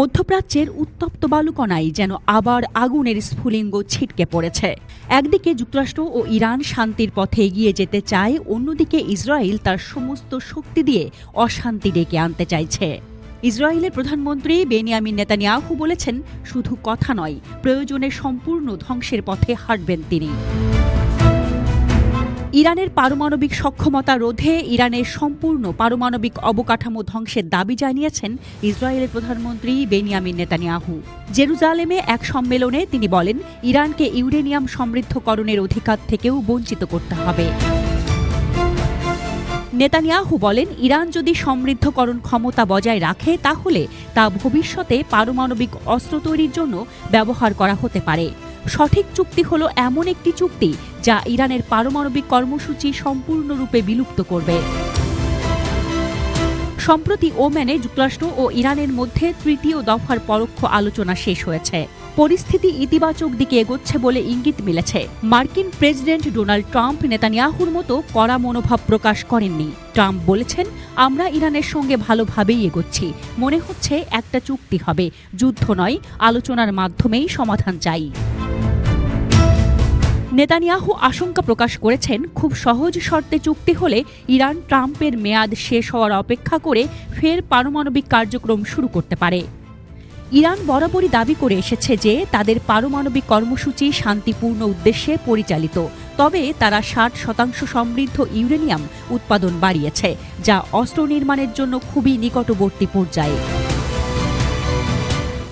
মধ্যপ্রাচ্যের উত্তপ্ত বালুকণায় যেন আবার আগুনের স্ফুলিঙ্গ ছিটকে পড়েছে। একদিকে যুক্তরাষ্ট্র ও ইরান শান্তির পথে এগিয়ে যেতে চায়, অন্যদিকে ইসরায়েল তার সমস্ত শক্তি দিয়ে অশান্তি ডেকে আনতে চাইছে। ইসরায়েলের প্রধানমন্ত্রী বেনিয়ামিন নেতানিয়াহু বলেছেন, শুধু কথা নয়, প্রয়োজনে সম্পূর্ণ ধ্বংসের পথে হাঁটবেন তিনি। ইরানের পারমাণবিক সক্ষমতা রোধে ইরানের সম্পূর্ণ পারমাণবিক অবকাঠামো ধ্বংসের দাবি জানিয়েছেন ইসরায়েলের প্রধানমন্ত্রী বেনিয়ামিন নেতানিয়াহু। জেরুজালেমে এক সম্মেলনে তিনি বলেন, ইরানকে ইউরেনিয়াম সমৃদ্ধকরণের অধিকার থেকেও বঞ্চিত করতে হবে। নেতানিয়াহু বলেন, ইরান যদি সমৃদ্ধকরণ ক্ষমতা বজায় রাখে, তাহলে তা ভবিষ্যতে পারমাণবিক অস্ত্র তৈরির জন্য ব্যবহার করা হতে পারে। সঠিক চুক্তি হলো এমন একটি চুক্তি যা ইরানের পারমাণবিক কর্মসূচি সম্পূর্ণরূপে বিলুপ্ত করবে। সম্প্রতি ওম্যানে যুক্তরাষ্ট্র ও ইরানের মধ্যে তৃতীয় দফার পরোক্ষ আলোচনা শেষ হয়েছে। পরিস্থিতি ইতিবাচক দিকে এগোচ্ছে বলে ইঙ্গিত মিলেছে। মার্কিন প্রেসিডেন্ট ডোনাল্ড ট্রাম্প নেতানিয়াহুর মতো কড়া মনোভাব প্রকাশ করেননি। ট্রাম্প বলেছেন, আমরা ইরানের সঙ্গে ভালোভাবেই এগোচ্ছি। মনে হচ্ছে একটা চুক্তি হবে। যুদ্ধ নয়, আলোচনার মাধ্যমেই সমাধান চাই। নেতানিয়াহু আশঙ্কা প্রকাশ করেছেন, খুব সহজ শর্তে চুক্তি হলে ইরান ট্রাম্পের মেয়াদ শেষ হওয়ার অপেক্ষা করে ফের পারমাণবিক কার্যক্রম শুরু করতে পারে। ইরান বরাবরই দাবি করে এসেছে যে তাদের পারমাণবিক কর্মসূচি শান্তিপূর্ণ উদ্দেশ্যে পরিচালিত। তবে তারা ষাট শতাংশ সমৃদ্ধ ইউরেনিয়াম উৎপাদন বাড়িয়েছে, যা অস্ত্র নির্মাণের জন্য খুবই নিকটবর্তী পর্যায়ে।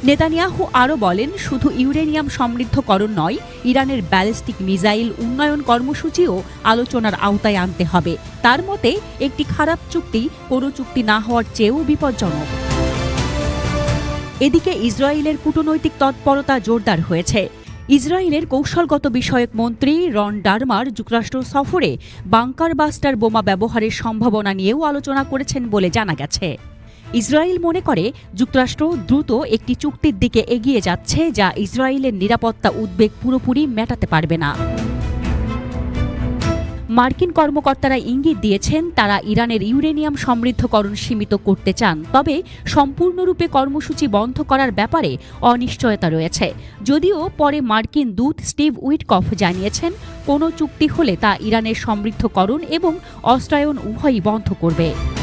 নেতানিয়াহু আরও বলেন, শুধু ইউরেনিয়াম সমৃদ্ধকরণ নয়, ইরানের ব্যালিস্টিক মিসাইল উন্নয়ন কর্মসূচিও আলোচনার আওতায় আনতে হবে। তার মতে, একটি খারাপ চুক্তি কোনো চুক্তি না হওয়ার চেয়েও বিপজ্জনক। এদিকে ইসরায়েলের কূটনৈতিক তৎপরতা জোরদার হয়েছে। ইসরায়েলের কৌশলগত বিষয়ক মন্ত্রী রন ডারমার যুক্তরাষ্ট্র সফরে বাংকার বাস্টার বোমা ব্যবহারের সম্ভাবনা নিয়েও আলোচনা করেছেন বলে জানা গেছে। ইসরায়েল মনে করে যুক্তরাষ্ট্র দ্রুত একটি চুক্তির দিকে এগিয়ে যাচ্ছে যা ইসরায়েলের নিরাপত্তা উদ্বেগ পুরোপুরি মেটাতে পারবে না। মার্কিন কর্মকর্তারা ইঙ্গিত দিয়েছেন, তারা ইরানের ইউরেনিয়াম সমৃদ্ধকরণ সীমিত করতে চান, তবে সম্পূর্ণরূপে কর্মসূচি বন্ধ করার ব্যাপারে অনিশ্চয়তা রয়েছে। যদিও পরে মার্কিন দূত স্টিভ উইটকফ জানিয়েছেন, কোনো চুক্তি হলে তা ইরানের সমৃদ্ধকরণ এবং অস্ত্রায়ন উভয়ই বন্ধ করবে।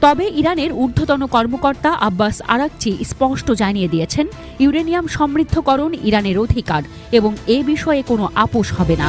তবে ইরানের ঊর্ধ্বতন কর্মকর্তা আব্বাস আরাকচি স্পষ্ট জানিয়ে দিয়েছেন, ইউরেনিয়াম সমৃদ্ধকরণ ইরানের অধিকার এবং এ বিষয়ে কোনো আপোষ হবে না।